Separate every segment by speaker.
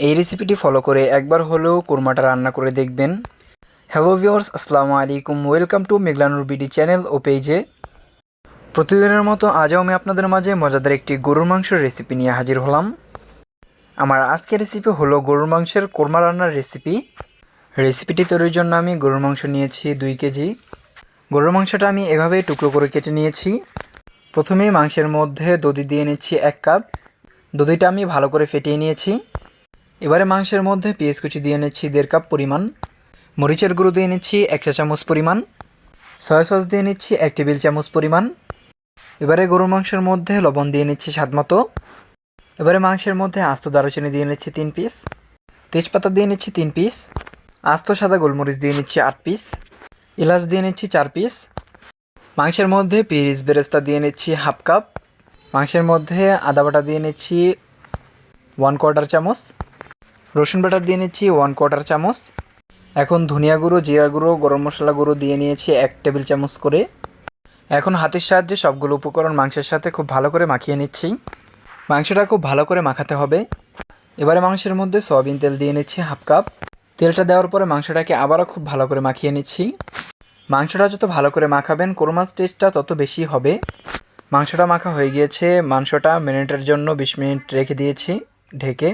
Speaker 1: এই রেসিপিটি ফলো করে একবার হলেও কোরমাটা রান্না করে দেখবেন। হ্যালো ভিওর্স আসসালামু আলাইকুম। Welcome to Meghlanur BD channel ও পেজে প্রতিদিনের মতো আজও আমি আপনাদের মাঝে মজাদার একটি গরুর মাংসের রেসিপি নিয়ে হাজির হলাম। আমার আজকের রেসিপি হলো গরুর মাংসের কোরমা রান্নার রেসিপি রেসিপিটি তৈরির জন্য আমি গরুর মাংস নিয়েছি দুই কেজি। গরুর মাংসটা আমি এভাবে টুকরো করে কেটে নিয়েছি। প্রথমেই মাংসের মধ্যে দধি দিয়ে নিচ্ছি এক কাপ। দধিটা আমি ভালো করে ফেটিয়ে নিয়েছি। এবারে মাংসের মধ্যে পেঁয়াজ কুচি দিয়ে নিচ্ছি দেড় কাপ পরিমাণ মরিচের গুঁড়ো দিয়ে নিচ্ছি এক চা চামচ পরিমাণ সয়া সস দিয়ে নিচ্ছি এক টেবিল চামচ পরিমাণ এবারে গরুর মাংসের মধ্যে লবণ দিয়ে নিচ্ছি স্বাদ মতো এবারে মাংসের মধ্যে আস্ত দারুচিনি দিয়ে নিচ্ছি তিন পিস তেজপাতা দিয়ে নিচ্ছি তিন পিস আস্ত সাদা গোলমরিচ দিয়ে নিচ্ছি আট পিস এলাচ দিয়ে নিচ্ছি চার পিস মাংসের মধ্যে পিরিস বেরেস্তা দিয়ে নিচ্ছি হাফ কাপ মাংসের মধ্যে আদা বাটা দিয়ে নিচ্ছি ওয়ান কোয়ার্টার চামচ রসুন বাটা দিয়ে নিচ্ছি ওয়ান কোয়ার্টার চামচ। এখন ধনিয়া গুঁড়ো, জিরা গুঁড়ো, গরম মশলা গুঁড়ো দিয়ে নিয়েছি এক টেবিল চামচ করে। এখন হাতের সাহায্যে সবগুলো উপকরণ মাংসের সাথে খুব ভালো করে মাখিয়ে নিচ্ছি। মাংসটা খুব ভালো করে মাখাতে হবে। এবারে মাংসের মধ্যে সয়াবিন তেল দিয়ে নিচ্ছি হাফ কাপ। তেলটা দেওয়ার পরে মাংসটাকে আবারও খুব ভালো করে মাখিয়ে নিচ্ছি। মাংসটা যত ভালো করে মাখাবেন কোরমাস টেস্টটা তত বেশি হবে। মাংসটা মাখা হয়ে গিয়েছে, মাংসটা মিনিটের জন্য বিশ মিনিট রেখে দিয়েছি ঢেকে।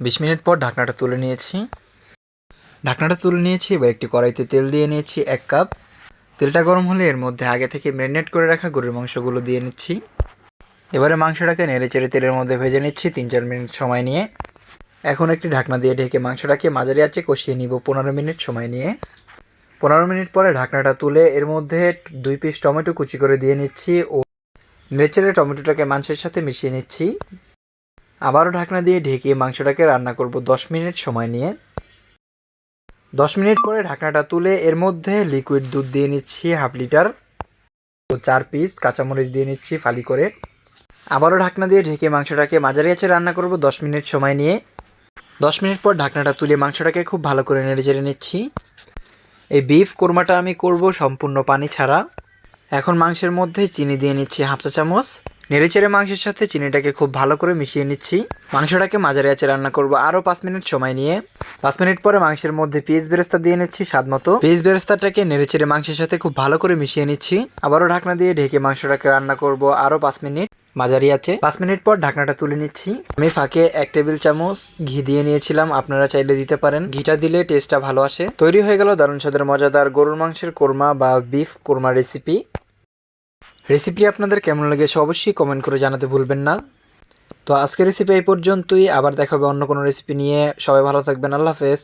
Speaker 1: বিশ মিনিট পর ঢাকনাটা তুলে নিয়েছি। ঢাকনাটা তুলে নিয়েছি, এবার একটি কড়াইতে তেল দিয়ে নিয়েছি এক কাপ। তেলটা গরম হলে এর মধ্যে আগে থেকে ম্যারিনেট করে রাখা গরুর মাংসগুলো দিয়ে নিচ্ছি। এবারে মাংসটাকে নেড়ে চেড়ে তেলের মধ্যে ভেজে নিচ্ছি তিন চার মিনিট সময় নিয়ে। এখন একটি ঢাকনা দিয়ে ঢেকে মাংসটাকে মাঝারি আছে কষিয়ে নিব পনেরো মিনিট সময় নিয়ে। পনেরো মিনিট পরে ঢাকনাটা তুলে এর মধ্যে দুই পিস টমেটো কুচি করে দিয়ে নিচ্ছি ও নেড়েচেড়ে টমেটোটাকে মাংসের সাথে মিশিয়ে নিচ্ছি। আবারও ঢাকনা দিয়ে ঢেকে মাংসটাকে রান্না করব দশ মিনিট সময় নিয়ে। দশ মিনিট পরে ঢাকনাটা তুলে এর মধ্যে লিকুইড দুধ দিয়ে নিচ্ছি হাফ লিটার ও চার পিস কাঁচামরিচ দিয়ে নিচ্ছি ফালি করে। আবারও ঢাকনা দিয়ে ঢেকে মাংসটাকে মাঝারি আছে রান্না করব দশ মিনিট সময় নিয়ে। দশ মিনিট পর ঢাকনাটা তুলে মাংসটাকে খুব ভালো করে নেড়ে চেড়ে নিচ্ছি। এই বিফ কোরমাটা আমি করব সম্পূর্ণ পানি ছাড়া। এখন মাংসের মধ্যে চিনি দিয়ে নিচ্ছি হাফ চা চামচ। নেড়ে চেড়ে মাংসের সাথে চিনিটাকে খুব ভালো করে মিশিয়ে নিচ্ছি। মাংসটাকে মাঝারি আছে রান্না করব আরও পাঁচ মিনিট সময় নিয়ে। পাঁচ মিনিট পরে মাংসের মধ্যে পেঁয়াজ বেরেস্তা দিয়ে নিচ্ছি স্বাদ মতো পেঁয়াজ বেরেস্তাটাকে নেড়েচেড়ে মাংসের সাথে খুব ভালো করে মিশিয়ে নিচ্ছি। আবারও ঢাকনা দিয়ে ঢেকে মাংসটাকে রান্না করব আরও পাঁচ মিনিট মাঝারি আছে পাঁচ মিনিট পর ঢাকনাটা তুলে নিচ্ছি। আমি ফাঁকে এক টেবিল চামচ ঘি দিয়ে নিয়েছিলাম, আপনারা চাইলে দিতে পারেন। ঘিটা দিলে টেস্টটা ভালো আসে। তৈরি হয়ে গেল দারুণ স্বাদের মজাদার গরুর মাংসের কোরমা বা বিফ কোরমা রেসিপি। রেসিপি আপনাদের কেমন লেগেছে অবশ্যই কমেন্ট করে জানাতে ভুলবেন না। তো আজকে রেসিপি এই পর্যন্তই। আবার দেখাবে অন্য কোনো রেসিপি নিয়ে। সবাই ভালো থাকবেন। আল্লাহ হাফেজ।